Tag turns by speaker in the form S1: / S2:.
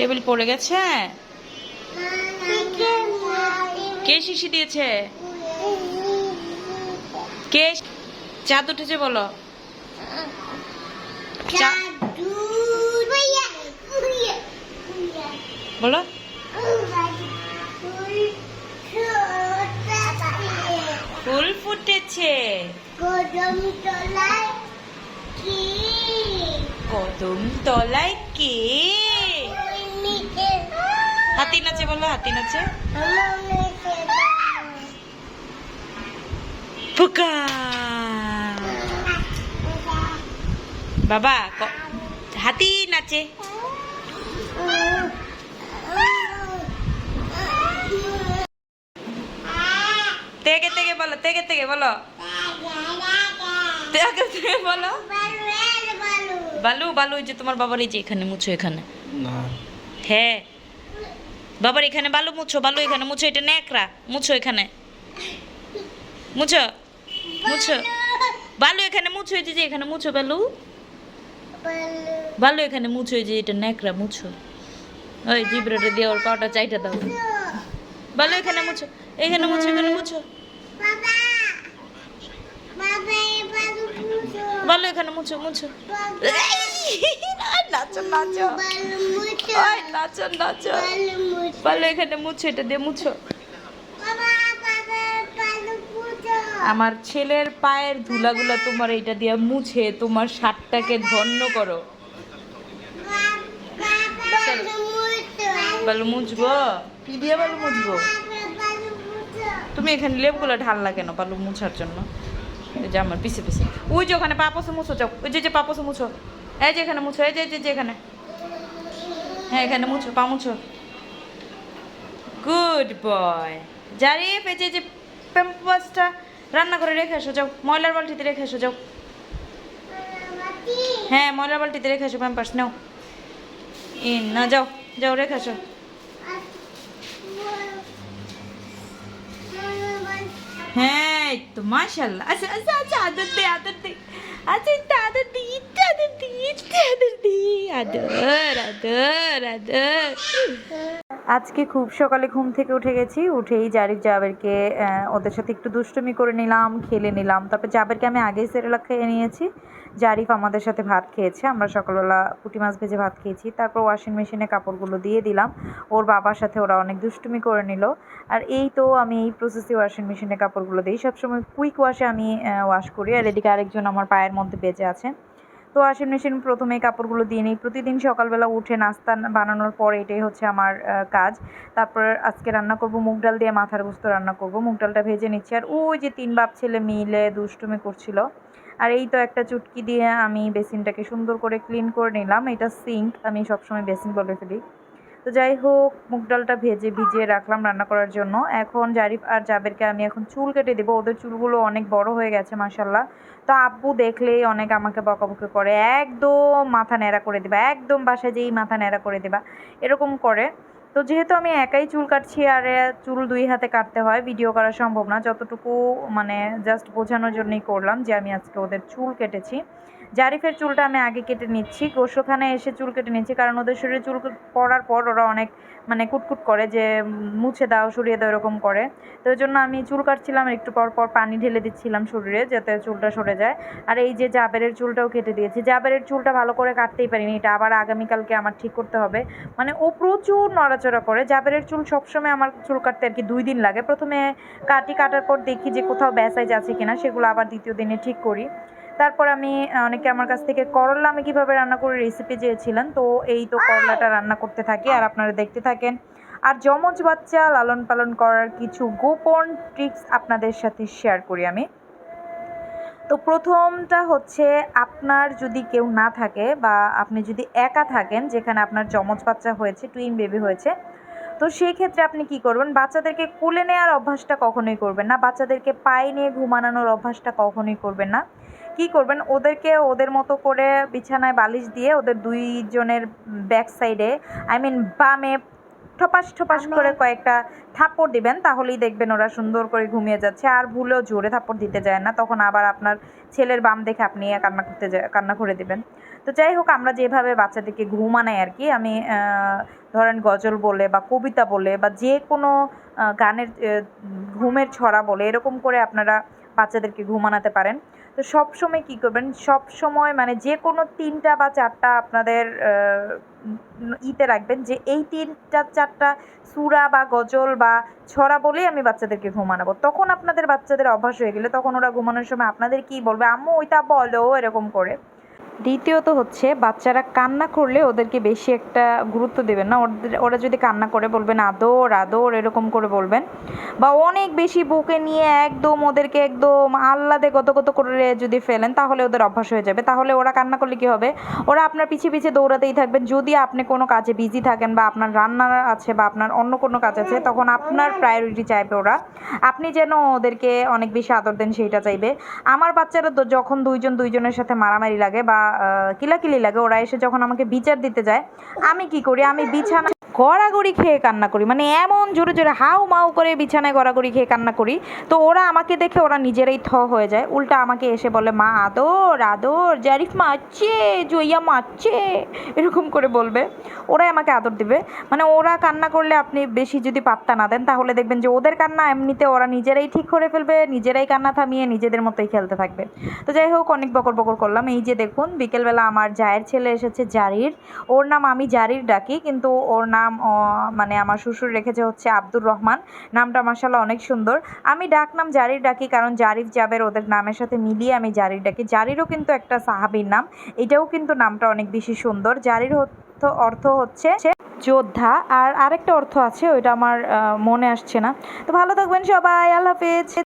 S1: Table পড়ে গেছে? কে শিশি দিয়েছে? কে চাঁদ উঠেছে বলো। বলো। ফুল ফুটেছে। কদম তলায় কে? হাতি নাচে বলো হাতি নাচে। বাবা ক- হাতি নাচে। তেগে তেগে বলো তেগে তেগে বলো। তেগে তেগে বলো। বালু বালু যে তোমার বাবার এই যে এখানে মুছো এখানে। হ্যাঁ। বাবার এখানে বালু মুছো বালু এখানে মুছো এটা ন্যাকড়া মুছো এখানে। মুছো মুছো। বালু এখানে মুছো এই যে এখানে মুছো বালু। বালু। এখানে মুছো এই যে এটা ন্যাকড়া মুছো। ওই জিব্রাটা দিয়ে ওর পাটা চাইটা দাও। বালু এখানে মুছো এখানে মুছো এখানে মুছো। বালু এখানে মুছো মুছো। এখানে মুছো, এটা দিয়ে মুছো। আমার ছেলের পায়ের ধুলাগুলা তোমার এটা দিয়ে মুছে, তোমার শার্টটাকে ধন্য করো। বালু মুছবো? কি দিয়ে বালু মুছবো? তুমি এখানে লেবগুলো ঢাললা কেন বালু মুছার জন্য? যে আমার পিছে পিছে। ওই যে ওখানে পাপসে মুছো, যাও। ওই যে যে পাপসে মুছো। এই যে এখানে মুছো এই যে যে, এখানে। হ্যাঁ এখানে মুছো পা মুছো। Good boy. জারিফ এই যে যে প্যাম্পাসটা রান্না করে রেখে এসো যাও। ময়লার বালতিতে রেখে এসো যাও। হ্যাঁ ময়লার বালতিতে রেখে এসো প্যাম্পাস নাও। ইন না যাও যাও রেখে এসো হ্যাঁ তো মাশাল্লাহ আচ্ছা আচ্ছা আচ্ছা আদর দে আদর দে। আচ্ছা আদর দি আজকে খুব সকালে ঘুম থেকে উঠে গেছি, উঠেই জারিফ জাবেরকে ওদের সাথে একটু দুষ্টুমি করে নিলাম, খেলে নিলাম। তারপর জাবেরকে আমি আগেই সেরেলাক খেয়ে নিয়েছি। জারিফ আমাদের সাথে ভাত খেয়েছে, আমরা সকালবেলা পুঁটি মাছ ভেজে ভাত খেয়েছি। তারপর ওয়াশিং মেশিনে কাপড়গুলো দিয়ে দিলাম। ওর বাবার সাথে ওরা অনেক দুষ্টুমি করে নিল। আর এই তো আমি এই প্রসেসে ওয়াশিং মেশিনে কাপড়গুলো দিই। সবসময় কুইক ওয়াশে আমি ওয়াশ করি। আর এদিকে আরেকজন আমার পায়ের মধ্যে বেঁচে আছে তো ওয়াশিং মেশিন প্রথমে কাপড়গুলো দিয়ে নিই। প্রতিদিন সকালবেলা উঠে নাস্তা বানানোর পর এটাই হচ্ছে আমার কাজ। তারপর আজকে রান্না করব মুগ ডাল দিয়ে মাথার গুস্ত রান্না করব। মুগ ডালটা ভেজে নিচ্ছি। আর ওই যে তিন বাপ ছেলে মিলে দুষ্টুমি করছিল। আর এই তো একটা চুটকি দিয়ে আমি বেসিনটাকে সুন্দর করে ক্লিন করে নিলাম। এটা সিঙ্ক, আমি সবসময় বেসিন বলে ফেলি। তো যাই হোক, মুগ ডালটা ভেজে ভিজিয়ে রাখলাম রান্না করার জন্য। এখন জারিফ আর জাবেরকে আমি এখন চুল কেটে দেবো। ওদের চুলগুলো অনেক বড় হয়ে গেছে মাসাল্লাহ তো আব্বু দেখলেই অনেক আমাকে বকাবকি করে। একদম মাথা ন্যাড়া করে দেবা, একদম বাসায় যেই মাথা ন্যাড়া করে দেবা, এরকম করে। তো যেহেতু আমি একাই চুল কাটছি আর চুল দুই হাতে কাটতে হয়, ভিডিও করা সম্ভব না। যতটুকু মানে জাস্ট বোঝানোর জন্যই করলাম যে আমি আজকে ওদের চুল কেটেছি। জারিফের চুলটা আমি আগে কেটে নিচ্ছি। গোসলখানে এসে চুল কেটে নিচ্ছি, কারণ ওদের শরীরে চুল পড়ার পর ওরা অনেক মানে কুটকুট করে যে, মুছে দাও, সরিয়ে দাও, এরকম করে। তো ওই জন্য আমি চুল কাটছিলাম একটু পর পর পানি ঢেলে দিচ্ছিলাম শরীরে, যাতে চুলটা সরে যায়। আর এই যে জাবেরের চুলটাও কেটে দিয়েছি। জাবেরের চুলটা ভালো করে কাটতেই পারিনি, এটা আবার আগামীকালকে আমার ঠিক করতে হবে। মানে ও প্রচুর নড়াচড়া করে। জাবেরের চুল সবসময় আমার চুল কাটতে আর কি দুই দিন লাগে। প্রথমে কাটি, কাটার পর দেখি যে কোথাও ব্যাসাইজ আছে কিনা, সেগুলো আবার দ্বিতীয় দিনে ঠিক করি। তারপর আমি অনেকে আমার কাছ থেকে করলা আমি কীভাবে রান্না করি রেসিপি চেয়েছিলেন তো এই তো করলাটা রান্না করতে থাকি আর আপনারা দেখতে থাকেন। আর যমজ বাচ্চা লালন পালন করার কিছু গোপন ট্রিক্স আপনাদের সাথে শেয়ার করি আমি। তো প্রথমটা হচ্ছে আপনার যদি কেউ না থাকে বা আপনি যদি একা থাকেন যেখানে আপনার যমজ বাচ্চা হয়েছে টুইন বেবি হয়েছে তো সেই ক্ষেত্রে আপনি কি করবেন? বাচ্চাদেরকে কোলে নেওয়ার অভ্যাসটা কখনোই করবেন না বাচ্চাদেরকে পায়ে নিয়ে ঘুমানোর অভ্যাসটা কখনোই করবেন না। কি করবেন? ওদেরকে ওদের মতো করে বিছানায় বালিশ দিয়ে ওদের দুইজনের ব্যাক সাইডে আই মিন বামে ঠপাস ঠপাস করে কয়েকটা থাপ্পড় দিবেন তাহলেই দেখবেন ওরা সুন্দর করে ঘুমিয়ে যাচ্ছে। আর ভুলেও জোরে থাপ্পড় দিতে যায় না তখন আবার আপনার ছেলের বাম দেখে আপনি কান্না করতে যায় কান্না করে দিবেন। তো যাই হোক আমরা যেভাবে বাচ্চাদেরকে ঘুমানাই আর কি আমি ধরেন গজল বলে বা কবিতা বলে বা যে কোনো গানের ঘুমের ছড়া বলে এরকম করে আপনারা বাচ্চাদেরকে ঘুমানাতে পারেন। তো সব সময় কী করবেন? সব সময় মানে যে কোনো তিনটা বা চারটা আপনাদের ইতে রাখবেন যে এই তিনটা, চারটা সুরা বা গজল বা ছড়া বলেই আমি বাচ্চাদেরকে ঘুমানাবো। তখন আপনাদের বাচ্চাদের অভ্যাস হয়ে গেলে তখন ওরা ঘুমানোর সময় আপনাদের কি বলবে? আম্মু, ওইটা বলো, এরকম করে। দ্বিতীয়ত হচ্ছে, বাচ্চারা কান্না করলে ওদেরকে বেশি একটা গুরুত্ব দেবেন না। ওদের ওরা যদি কান্না করে বলবেন, আদর আদর, এরকম করে বলবেন। বা অনেক বেশি বুকে নিয়ে একদম ওদেরকে একদম আহ্লাদে গত গত করে যদি ফেলেন, তাহলে ওদের অভ্যাস হয়ে যাবে। তাহলে ওরা কান্না করলে কি হবে? ওরা আপনার পিছিয়ে পিছিয়ে দৌড়াতেই থাকবেন। যদি আপনি কোনো কাজে বিজি থাকেন বা আপনার রান্নার আছে বা আপনার অন্য কোনো কাজ আছে, তখন আপনার প্রায়োরিটি চাইবে ওরা। আপনি যেন ওদেরকে অনেক বেশি আদর দেন, সেইটা চাইবে। আমার বাচ্চারা যখন দুইজন, দুইজনের সাথে মারামারি লাগে বা কিলাকিলি লাগে। ওরা এসে যখন আমাকে বিচার দিতে যায় আমি কি করি? আমি বিছানা গড়াগড়ি খেয়ে কান্না করি। মানে এমন জোরে জোরে হাউ মাউ করে বিছানায় গড়াগড়ি খেয়ে কান্না করি। তো ওরা আমাকে দেখে ওরা নিজেরাই থ হয়ে যায়। উল্টা আমাকে এসে বলে, মা, আদর আদর, জারিফ মারছে, জইয়া মারছে। এরকম করে বলবে। ওরাই আমাকে আদর দিবে। মানে ওরা কান্না করলে আপনি বেশি যদি পাত্তা না দেন, তাহলে দেখবেন যে ওদের কান্না এমনিতে ওরা নিজেরাই ঠিক করে ফেলবে, নিজেরাই কান্না থামিয়ে নিজেদের মতোই খেলতে থাকবে। তো যাই হোক, অনেক বকর বকর করলাম। এই যে দেখুন, বিকেলবেলা আমার জায়ের ছেলে এসেছে, জারির। ওর নাম আমি জারির ডাকি, কিন্তু ওর নাম আহ, মানে আমার শ্বশুর রেখেছে হচ্ছে আব্দুর রহমান। নামটা মাসাল্লাহ অনেক সুন্দর। আমি ডাক নাম জারির ডাকি কারণ জারিফ জাবের ওদের নামের সাথে মিলিয়ে আমি জারির ডাকি। জারিরও কিন্তু একটা সাহাবির নাম। এটাও কিন্তু নামটা অনেক বেশি সুন্দর। জারির অর্থ অর্থ হচ্ছে যোদ্ধা। আর আরেকটা অর্থ আছে ওইটা আমার মনে আসছে না। তো ভালো থাকবেন সবাই। আল্লাহ হাফেজ।